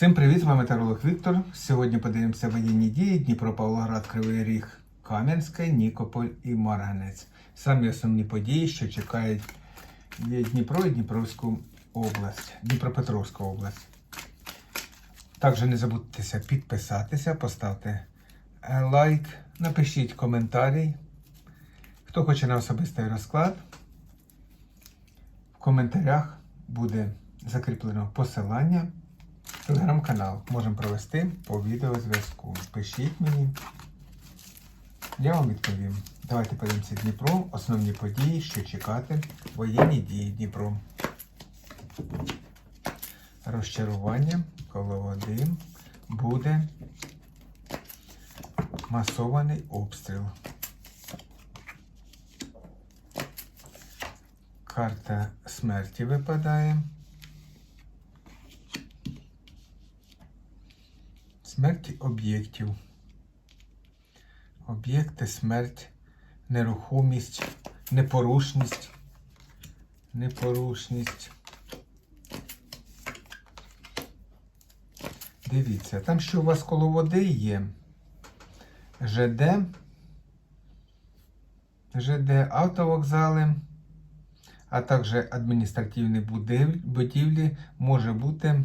Всім привіт, з вами метеоролог Віктор. Сьогодні подивимося воєнні дії Дніпро, Павлоград, Кривий Ріг, Кам'янське, Нікополь і Марганець. Самі основні події, що чекають Дніпро і Дніпровську область, Дніпропетровську область. Також не забудьтеся підписатися, поставте е, лайк, напишіть коментарі. Хто хоче на особистий розклад, в коментарях буде закріплено посилання. Телеграм-канал можемо провести по відеозв'язку. Пишіть мені. Я вам відповім. Давайте подивимося Дніпро, основні події, що чекати, воєнні дії Дніпро. Розчарування коло води буде масований обстріл. Карта смерті випадає. Смерть об'єктів. Об'єкти, смерть, нерухомість, непорушність. Непорушність. Дивіться, там що у вас коло води є. ЖД. ЖД автовокзали, а також адміністративні будівлі може бути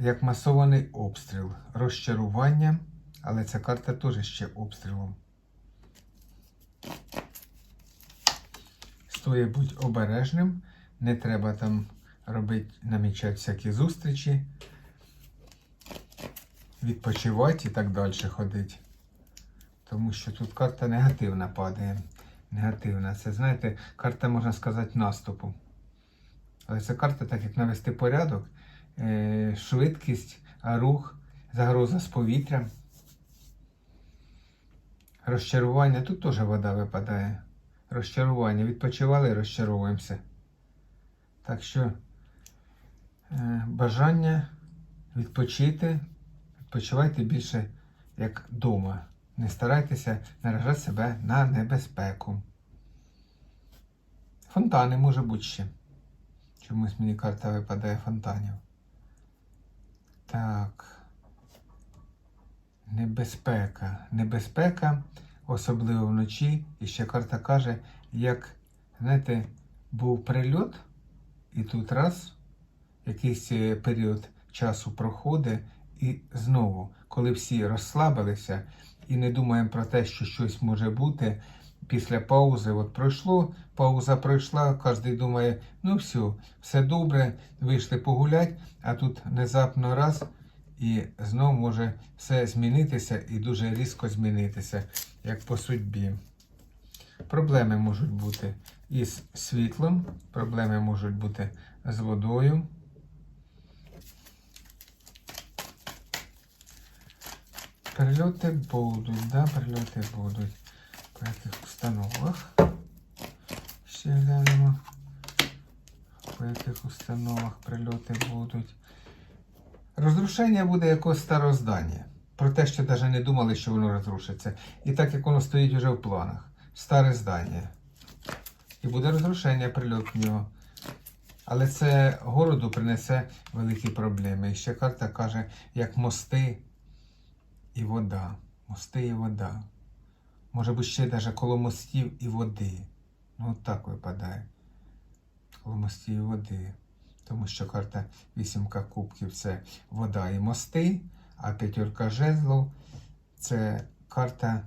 як масований обстріл, розчарування, але ця карта теж ще обстрілом. Стоїть бути обережним, не треба там робити, намічати всякі зустрічі, відпочивати і так далі ходити. Тому що тут карта негативна падає. Негативна. Це, знаєте, карта, можна сказати, наступу. Але це карта, так як навести порядок, швидкість, рух, загроза з повітря. Розчарування. Тут теж вода випадає. Розчарування. Відпочивали, розчаровуємося. Так що е, бажання відпочити, відпочивайте більше як вдома. Не старайтеся наражати себе на небезпеку. Фонтани може бути ще. Чомусь мені карта випадає фонтанів. Так. Небезпека. Небезпека, особливо вночі. І ще карта каже, як, знаєте, був прильот, і тут раз, якийсь е, період часу проходить, і знову, коли всі розслабилися і не думаємо про те, що щось може бути, після паузи, от пройшло, пауза пройшла, кожен думає, ну все, все добре, вийшли погулять, а тут внезапно раз і знов може все змінитися і дуже різко змінитися, як по судьбі. Проблеми можуть бути із світлом, проблеми можуть бути з водою. Прильоти будуть, да, прильоти будуть. Яких установах? Ще глянемо. По яких установах прильоти будуть. Розрушення буде якогось старого здання. Про те, що навіть не думали, що воно розрушиться. І так як воно стоїть вже в планах. Старе здання. І буде розрушення прильот в нього. Але це городу принесе великі проблеми. І ще карта каже, як мости і вода. Мости і вода. Може бути ще навіть коло мостів і води. Ну так випадає. Коло мостів і води. Тому що карта вісімка кубків це вода і мости, а п'ятерка жезлов це карта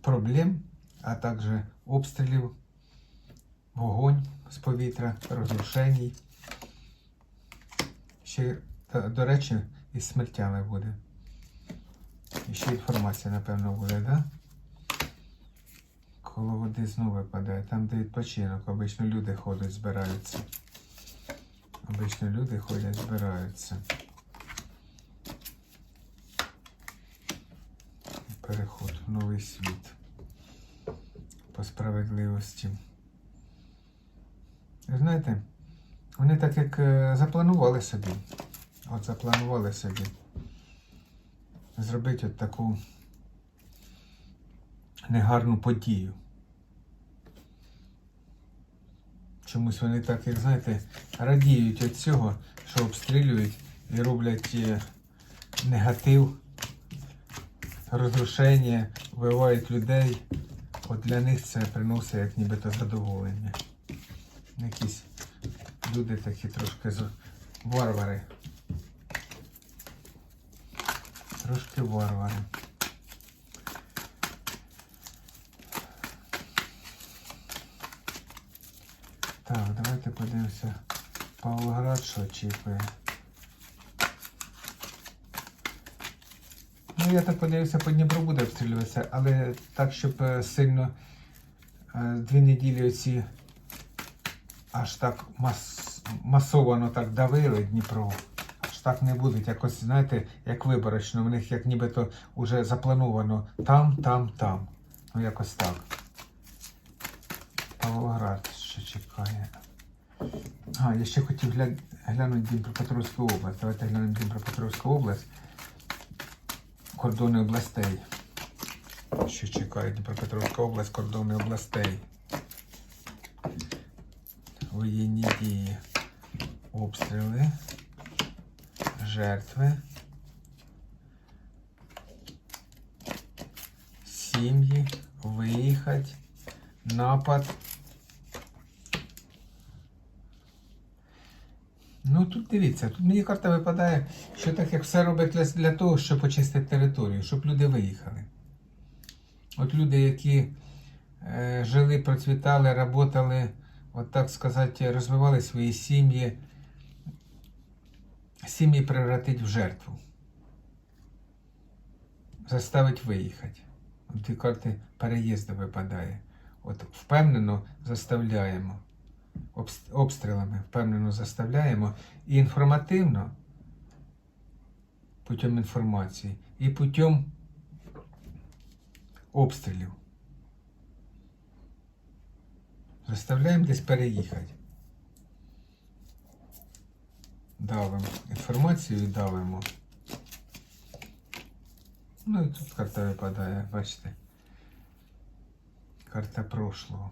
проблем, а також обстрілів, вогонь з повітря, розрушень. Ще, до речі, із смертями буде. І ще інформація, напевно, буде, так? Да? Коло води знову випадає, там, де відпочинок, обично люди ходять, збираються. Обично люди ходять, збираються. Переход в новий світ. По справедливості. Знаєте, вони так як е, запланували собі. От запланували собі. Зробити от таку негарну подію. Чомусь вони так, як знаєте, радіють від цього, що обстрілюють і роблять е, негатив, розрушення, вбивають людей. От для них це приносить як нібито задоволення. Якісь люди такі трошки варвари. Трошки варвари. Так, давайте подивимося. Павлоград що очікує. Ну, я так подивився, по Дніпру буде обстрілюватися, але так, щоб е, сильно е, дві неділі оці аж так мас, масовано так давили Дніпро. Аж так не будуть. Якось, знаєте, як виборочно. В них як нібито вже заплановано там, там, там. Ну якось так. Павлоград ще чекає. А, я ще хотів гля... глянути Дніпропетровську область. Давайте глянемо Дніпропетровську область. Кордони областей. Що чекає Дніпропетровська область, кордони областей. Воєнні дії. Обстріли. Жертви. Сім'ї. Виїхати. Напад. Тут дивіться, тут мені карта випадає, що так як все робить для, для того, щоб очистити територію, щоб люди виїхали. От люди, які е, жили, процвітали, працювали, от так сказати, розвивали свої сім'ї, сім'ї превратить в жертву. Заставить виїхати. Ті карти переїзду випадає. От впевнено заставляємо обстрілами впевнено заставляємо і інформативно путем інформації, і путем обстрілів. Заставляємо десь переїхати. Давимо інформацію і давимо. Ну і тут карта випадає, бачите. Карта прошлого.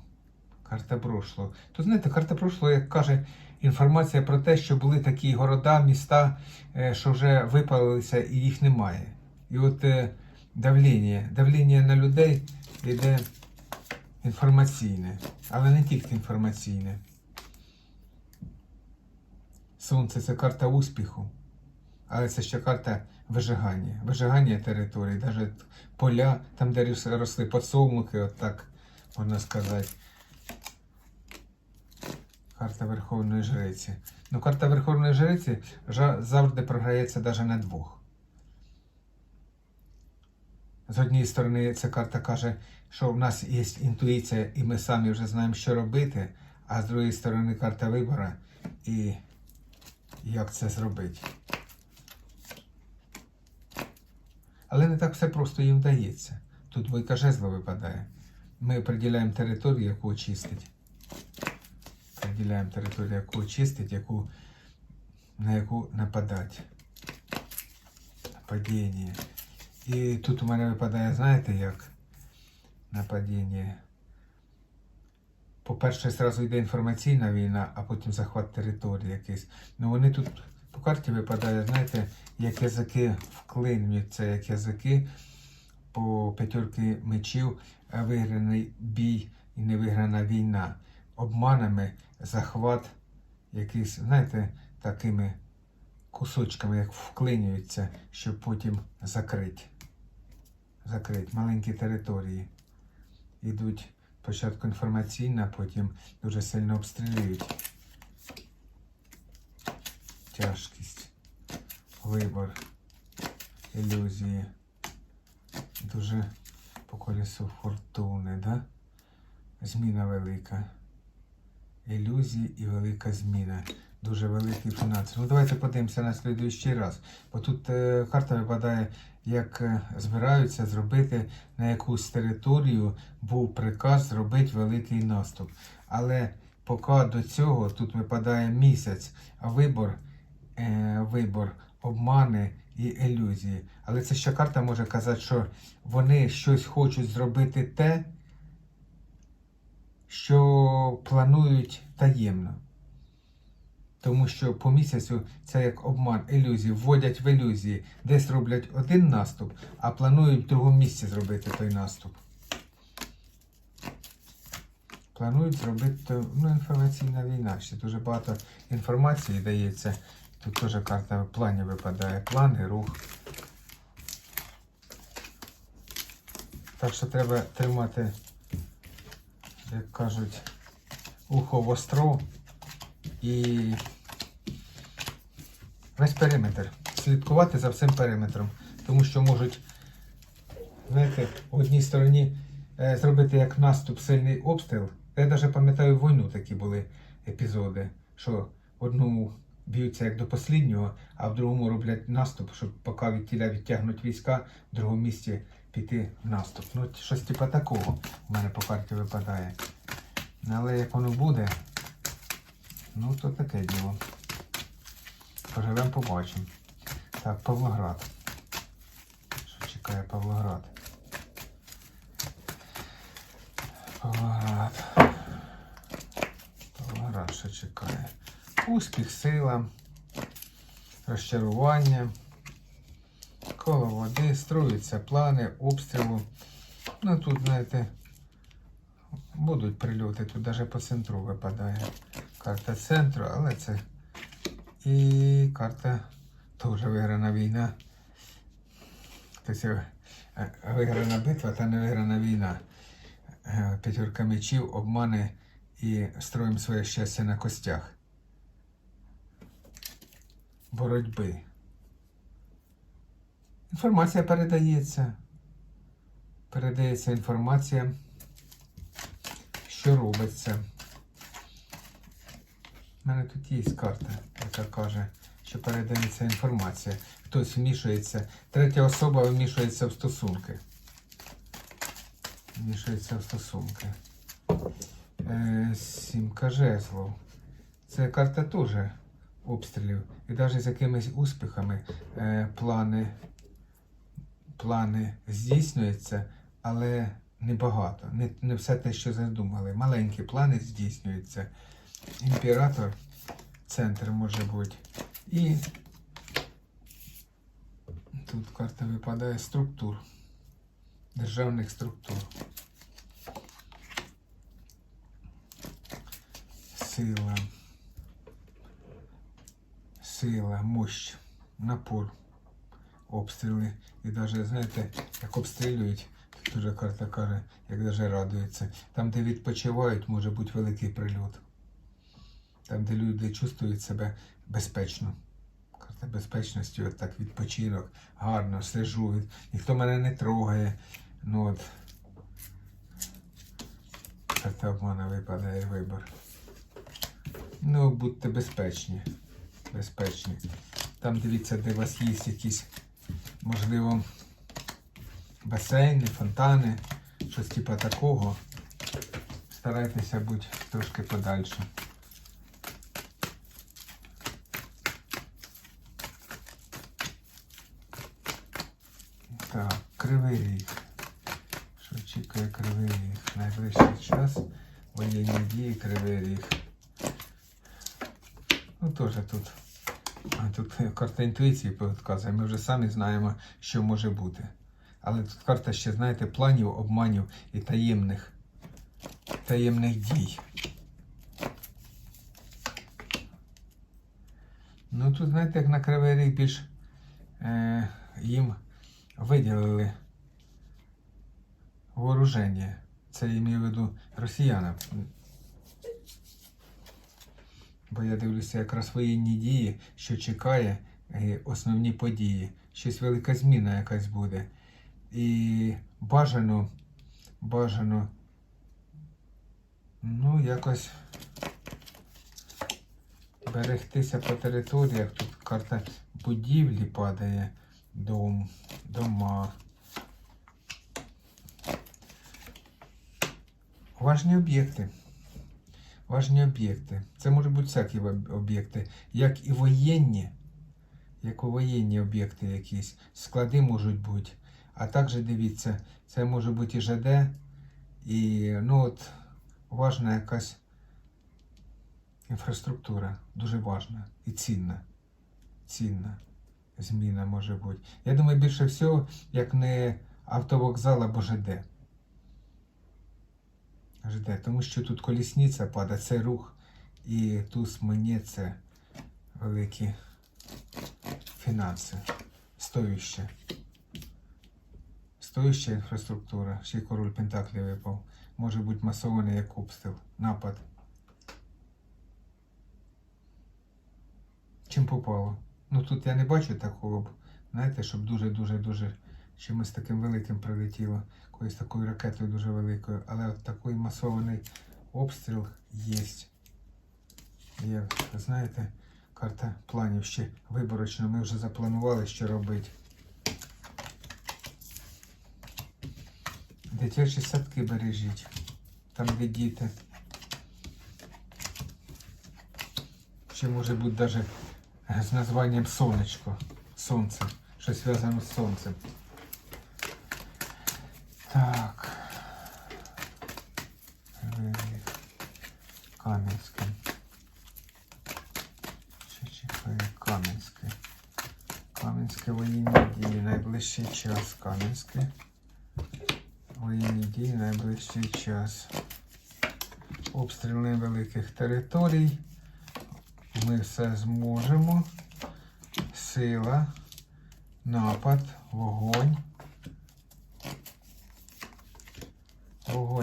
Карта прошлого. То знаєте, карта прошлого, як каже, інформація про те, що були такі города, міста, е, що вже випалилися і їх немає. І от е, давлення, давлення на людей йде інформаційне, але не тільки інформаційне. Сонце це карта успіху, але це ще карта вижигання. Вижигання території, навіть поля, там, де росли подсолнухи, от так можна сказати. Карта Верховної Жриці. Ну, карта Верховної Жриці завжди програється навіть на двох. З однієї сторони, ця карта каже, що в нас є інтуїція, і ми самі вже знаємо, що робити, а з другої сторони, карта вибору і як це зробити. Але не так все просто їм вдається. Тут двойка жезла випадає. Ми приділяємо територію, яку очистить. Приділяємо територію, яку очистить, яку, на яку нападати. Нападіння. І тут у мене випадає, знаєте, як нападіння. По-перше, зразу йде інформаційна війна, а потім захват території якийсь. Ну вони тут по карті випадає, знаєте, як язики вклинюються, як язики по п'ятерки мечів, виграний бій і не виграна війна. Обманами захват якийсь, знаєте, такими кусочками, як вклинюються, щоб потім закрити. Закрити маленькі території. Ідуть спочатку інформаційно, потім дуже сильно обстрілюють. Тяжкість, вибор, ілюзії. Дуже по колесу фортуни, да? Зміна велика. Ілюзії і велика зміна. Дуже великий фінанс. Ну давайте подивимося на слідуючий раз. Бо тут е, карта випадає, як е, збираються зробити на якусь територію був приказ зробити великий наступ. Але поки до цього тут випадає місяць, а вибор, е, вибор обмани і ілюзії. Але це ще карта може казати, що вони щось хочуть зробити те, що планують таємно. Тому що по місяцю це як обман, ілюзії, вводять в ілюзії, десь роблять один наступ, а планують в другому місці зробити той наступ. Планують зробити ну, інформаційна війна. Ще дуже багато інформації дається. Тут теж карта планів випадає. Плани, рух. Так що треба тримати, як кажуть, ухо востро і весь периметр. Слідкувати за всім периметром. Тому що можуть, знаєте, в одній стороні е, зробити як наступ сильний обстріл. Я навіть пам'ятаю війну такі були епізоди, що в одному б'ються як до останнього, а в другому роблять наступ, щоб поки від тіля відтягнуть війська, в другому місці піти в наступ. Ну, щось типа такого в мене по карті випадає. Ну, Але як воно буде, ну то таке діло. Поживемо, побачимо. Так, Павлоград. Що чекає Павлоград? Павлоград. Павлоград, що чекає? Успіх, сила, розчарування, коло води, строються плани, обстрілу. Ну тут, знаєте, будуть прильоти, тут навіть по центру випадає карта центру, але це і карта теж виграна війна. Тобто виграна битва та не виграна війна. Е, П'ятерка мечів, обмани і строїмо своє щастя на костях. Боротьби. Інформація передається. Передається інформація, що робиться. У мене тут є карта, яка каже, що передається інформація. Хтось вмішується. Третя особа вмішується в стосунки. Вмішується в стосунки. Е, сімка жезлов. Це карта теж обстрілів. І навіть з якимись успіхами е, плани, плани здійснюються, але небагато. Не, не все те, що задумали. Маленькі плани здійснюються. Імператор, центр може бути. І тут карта випадає структур. Державних структур. Сила. Сила, мощь, напор, обстріли. І навіть, знаєте, як обстрілюють, тут дуже карта каже, як навіть радується. Там, де відпочивають, може бути великий прильот. Там, де люди чувствують себе безпечно. Карта безпечності, от так відпочинок, гарно, сижу, ніхто мене не трогає. Ну от. Карта обмана випадає вибор. Ну, будьте безпечні. Безпечні. Там дивіться, де у вас є якісь, можливо, басейни, фонтани, щось типу такого. Старайтеся бути трошки подальше. Так, кривий ріг. Що чекає кривий ріг? Найближчий час воєнні дії кривий ріг. Ну теж тут. Тут карта інтуїції підказує. Ми вже самі знаємо, що може бути. Але тут карта ще, знаєте, планів, обманів і таємних, таємних дій. Ну тут, знаєте, як на Кривий Ріг більш е, їм виділили вооруження. Це я маю в виду росіянам. Бо я дивлюся якраз воєнні дії, що чекає основні події. Щось велика зміна якась буде. І бажано, бажано, ну, якось берегтися по територіях. Тут карта будівлі падає, дом, дома. Важні об'єкти. Важні об'єкти. Це можуть бути всякі об'єкти, як і воєнні, як і воєнні об'єкти якісь. Склади можуть бути. А також дивіться, це може бути і ЖД, і ну от важна якась інфраструктура дуже важна і цінна. Цінна зміна може бути. Я думаю, більше всього, як не автовокзал або ЖД. ЖД, тому що тут колісниця падає, це рух, і туз мені це великі фінанси. Стоюще. Стоюща інфраструктура, ще й король Пентаклі випав. Може бути масований як обстріл, напад. Чим попало? Ну тут я не бачу такого знаєте, щоб дуже-дуже-дуже чимось таким великим прилетіло, якоюсь такою ракетою дуже великою, але от такий масований обстріл є. Є, знаєте, карта планів ще виборочно. Ми вже запланували, що робити. Дитячі садки бережіть. Там, де діти. Ще може бути навіть з названням сонечко. Сонце. Щось зв'язано з сонцем. Так. Кам'янське. Ще чекає Кам'янське. Кам'янське воєнні дії. Найближчий час. Кам'янське. Воєнні дії найближчий час. Обстріл невеликих територій. Ми все зможемо. Сила, напад, вогонь.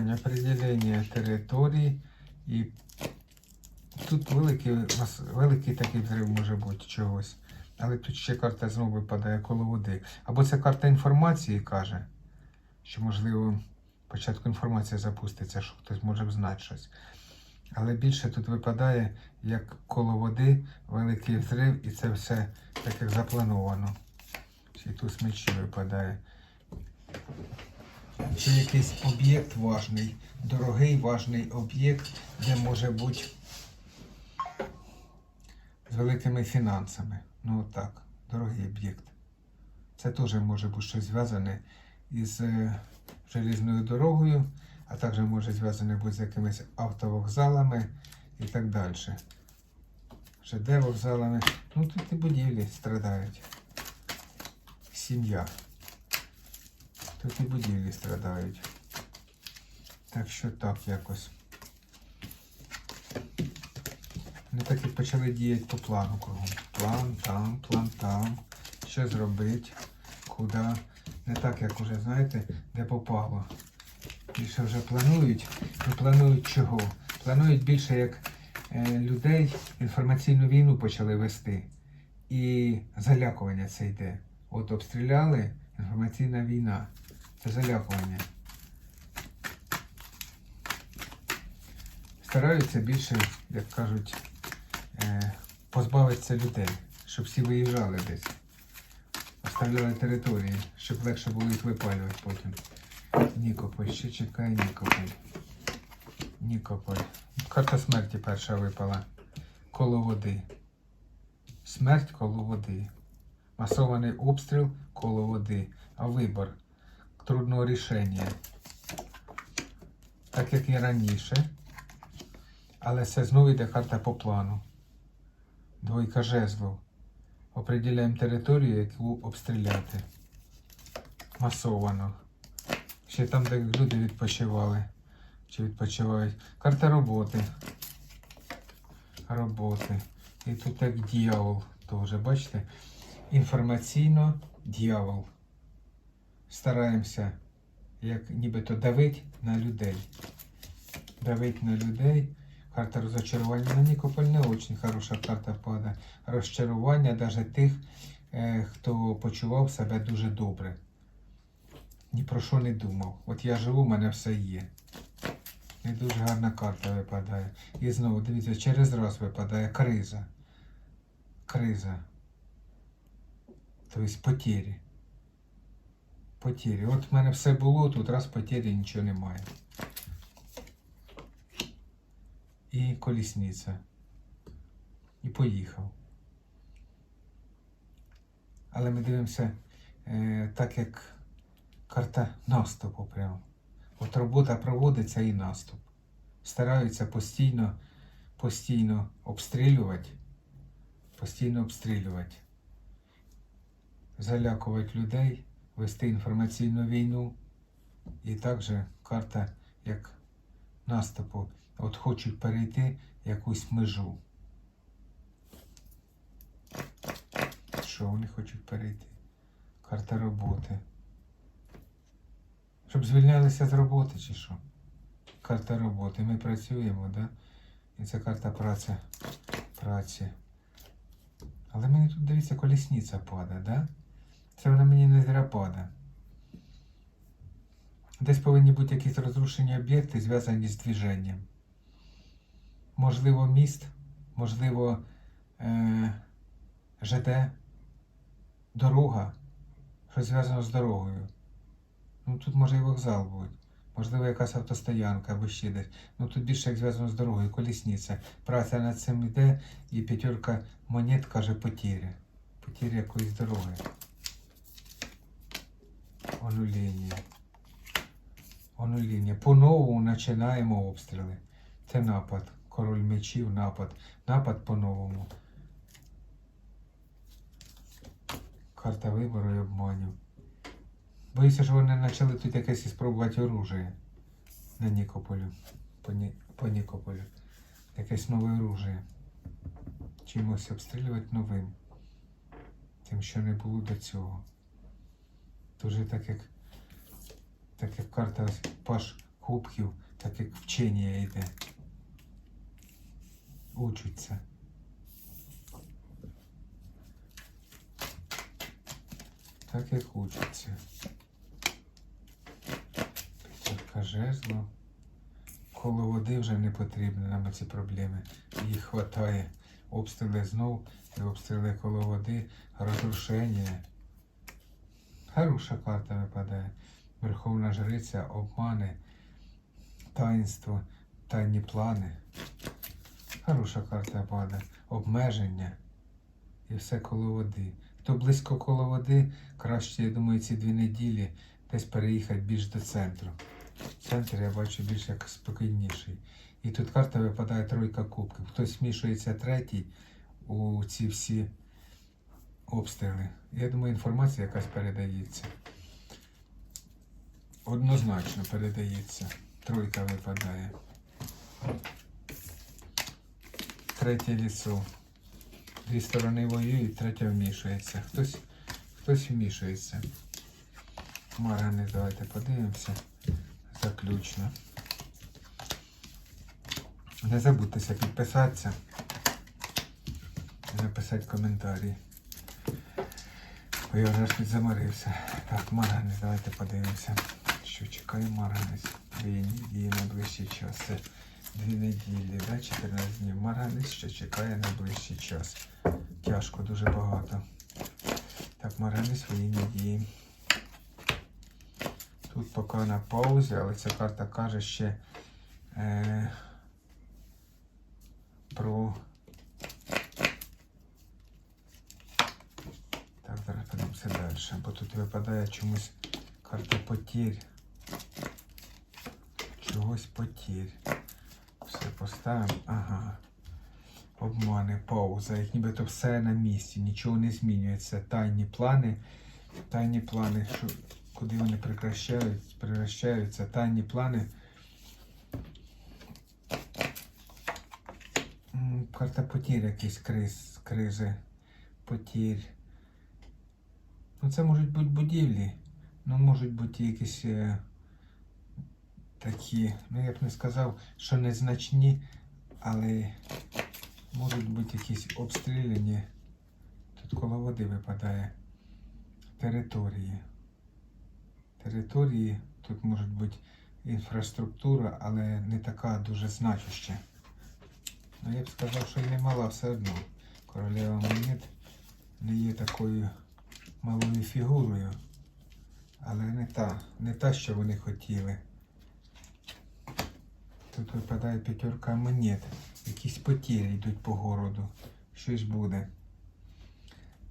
Вогонь, определення території. І тут великий, великий такий взрив може бути чогось. Але тут ще карта знову випадає коло води. Або це карта інформації каже, що можливо спочатку інформація запуститься, що хтось може знати щось. Але більше тут випадає, як коло води, великий взрив, і це все так як заплановано. Й тут мечі випадає. Чи якийсь об'єкт важний, дорогий важний об'єкт, де може бути з великими фінансами. Ну отак, дорогий об'єкт. Це теж може бути щось зв'язане із железною дорогою, а також може зв'язане бути з якимись автовокзалами і так далі. ЖД вокзалами. Ну тут і будівлі страдають. Сім'я. Тут і будівлі страдають. Так що так якось. Вони так і почали діяти по плану кругом. План там, план там. Що зробити, куди. Не так, як уже, знаєте, де попало. Більше вже планують. Ну планують чого? Планують більше як е, людей інформаційну війну почали вести. І залякування це йде. От обстріляли, інформаційна війна. Залякування. Стараються більше, як кажуть, е, позбавитися людей, щоб всі виїжджали десь. Оставляли території, щоб легше було їх випалювати потім. Нікополь, ще чекає Нікополь. Нікополь. Карта смерті перша випала. Коло води. Смерть коло води. Масований обстріл коло води. А вибор трудного рішення. Так як і раніше. Але це знову йде карта по плану. Двойка жезлов. Определяємо територію, яку обстріляти. Масовано. Ще там, де люди відпочивали. Чи відпочивають. Карта роботи. Роботи. І тут як дьявол теж, бачите? Інформаційно дьявол. Стараємося як нібито давить на людей. Давить на людей. Карта розочарування на Нікополь не очень хороша карта падає. Розчарування навіть тих, е, хто почував себе дуже добре. Ні про що не думав. От я живу, в мене все є. І дуже гарна карта випадає. І знову, дивіться, через раз випадає криза. Криза. Тобто потері. Потері. От в мене все було, тут раз потері нічого немає. І колісниця. І поїхав. Але ми дивимося е, так, як карта наступу прямо. От робота проводиться і наступ. Стараються постійно постійно обстрілювати, постійно обстрілювати, залякувати людей, вести інформаційну війну. І також карта як наступу. От хочуть перейти якусь межу. Що вони хочуть перейти? Карта роботи. Щоб звільнялися з роботи чи що? Карта роботи. Ми працюємо, да? І це карта праці. праці. Але мені тут, дивіться, колісниця падає, да? Це вона мені не зря падає. Десь повинні бути якісь розрушені об'єкти, зв'язані з движенням. Можливо, міст, можливо, е- ЖД, дорога, що зв'язано з дорогою. Ну тут може і вокзал бути. Можливо, якась автостоянка або ще десь. Ну тут більше як зв'язано з дорогою, колісниця. Праця над цим йде, і п'ятерка монет каже потіря. Потіря якоїсь дороги. Онуління. Онуління. По-новому починаємо обстріли. Це напад. Король мечів, напад. Напад по-новому. Карта вибору і обманів. Боюся, що вони почали тут якесь спробувати оружие на Нікополю. По, Ні... по Нікополю. Якесь нове оружие. Чимось обстрілювати новим. Тим, що не було до цього. Дуже так як, так як карта Паш Кубків, так як вчення йде. Учаться. Так як учаться. П'ятерка жезлу. Коло води вже не потрібно нам ці проблеми. Їх вистачає. Обстріли знов, і обстріли коло води, розрушення. Хороша карта випадає. Верховна жриця, обмани, таїнство, тайні плани. Хороша карта падає. Обмеження. І все коло води. Хто близько коло води, краще, я думаю, ці дві неділі десь переїхати більш до центру. Центр я бачу більш як спокійніший. І тут карта випадає тройка кубків. Хтось змішується третій у ці всі обстріли. Я думаю, інформація якась передається. Однозначно передається. Тройка випадає. Третє лісо. Дві сторони воюють, третя вмішується. Хтось, хтось вмішується. Марани, давайте подивимося. Заключно. Не забудьтеся підписатися. Написати коментарі. Я вже ж підзаморився. Так, Марганець, давайте подивимося. Що чекає Марганець? Дві неділі найближчий час. Це дві неділі, да? 14 днів. Марганець ще чекає найближчий час. Тяжко, дуже багато. Так, Марганець свої надії. Тут поки на паузі, але ця карта каже ще е, про. Так, зараз подивимося бо тут випадає чомусь карта потір. Чогось потір. Все поставимо. Ага. Обмани, пауза. Як нібито все на місці, нічого не змінюється. Тайні плани. Тайні плани, що, куди вони прекращають, превращаються. Тайні плани. Карта потір якісь криз, кризи. Потір. Ну, це можуть бути будівлі. Ну, можуть бути якісь е, такі, ну я б не сказав, що незначні, але можуть бути якісь обстріляні. Тут коло води випадає території. Території, тут можуть бути інфраструктура, але не така дуже значуща. Ну, я б сказав, що й не мала все одно. Королева монет не є такою малою фігурою, але не та, не та, що вони хотіли. Тут випадає п'ятерка монет. Якісь потірі йдуть по городу. Щось буде.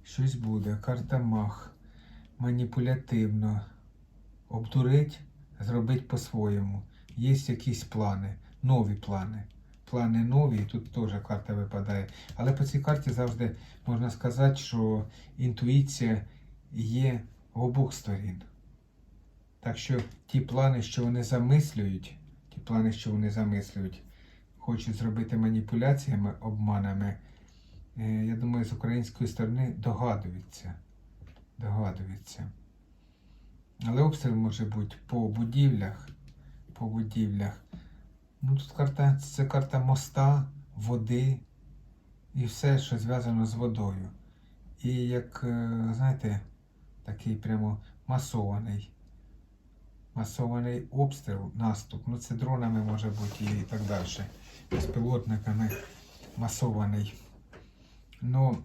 Щось буде. Карта мах. Маніпулятивно. Обдурить, зробить по-своєму. Є якісь плани, нові плани. плани нові, і тут теж карта випадає. Але по цій карті завжди можна сказати, що інтуїція є обох сторін. Так що ті плани, що вони замислюють, ті плани, що вони замислюють, хочуть зробити маніпуляціями, обманами, е, я думаю, з української сторони догадуються. Догадуються. Але обстріл може бути по будівлях. По будівлях. Ну тут карта, це карта моста, води і все, що зв'язано з водою. І як, е, знаєте, такий прямо масований. Масований обстріл, наступ. Ну це дронами може бути і так далі. Безпілотниками масований. Ну,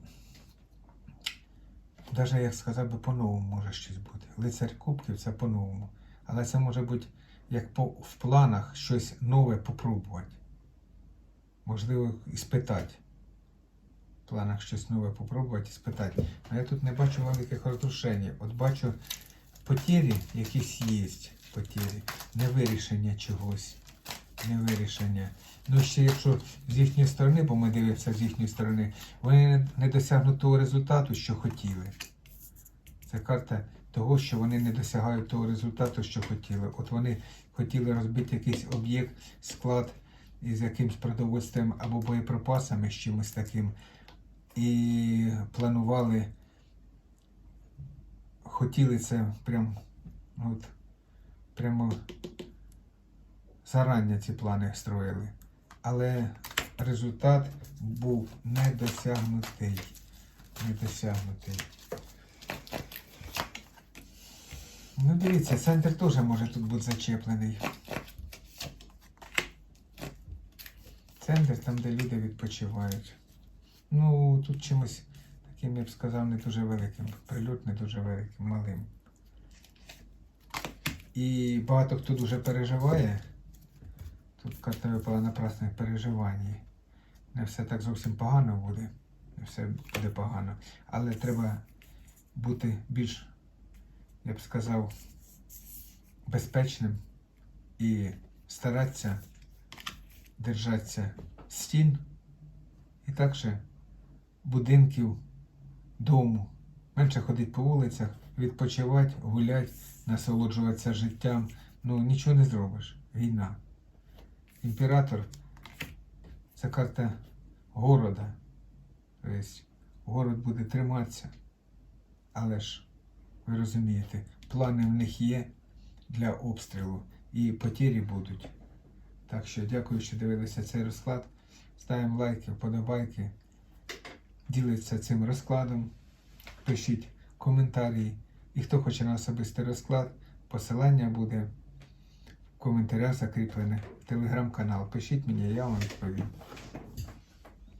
навіть як сказав би, по-новому може щось бути. Лицар Кубків це по-новому. Але це може бути як по, в планах щось нове попробувати. Можливо, і спитати. В планах щось нове попробувати і спитати. А я тут не бачу великих розрушень. От бачу потері якісь є. Потері. Невирішення чогось. Невирішення. Ну ще якщо з їхньої сторони, бо ми дивимося з їхньої сторони, вони не досягнуть того результату, що хотіли. Це карта того, що вони не досягають того результату, що хотіли. От вони хотіли розбити якийсь об'єкт, склад із якимсь продовольствием або боєприпасами, з чимось таким. І планували, хотіли це прям, от, прямо зарання ці плани строїли. Але результат був недосягнутий. Недосягнутий. Ну, дивіться, центр теж може тут бути зачеплений. Центр там, де люди відпочивають. Ну, тут чимось таким, я б сказав, не дуже великим. Прильот не дуже великим, малим. І багато хто дуже переживає. Тут карта випала на прасне переживання. Не все так зовсім погано буде. Не все буде погано. Але треба бути більш я б сказав, безпечним і старатися держатися стін і також будинків, дому. Менше ходити по вулицях, відпочивати, гуляти, насолоджуватися життям. Ну, нічого не зробиш. Війна. Імператор це карта города. Тобто город буде триматися. Але ж ви розумієте, плани в них є для обстрілу і потері будуть. Так що дякую, що дивилися цей розклад. Ставимо лайки, вподобайки, ділиться цим розкладом, пишіть коментарі. І хто хоче на особистий розклад, посилання буде в коментарях закріплене. Телеграм-канал. Пишіть мені, я вам відповім.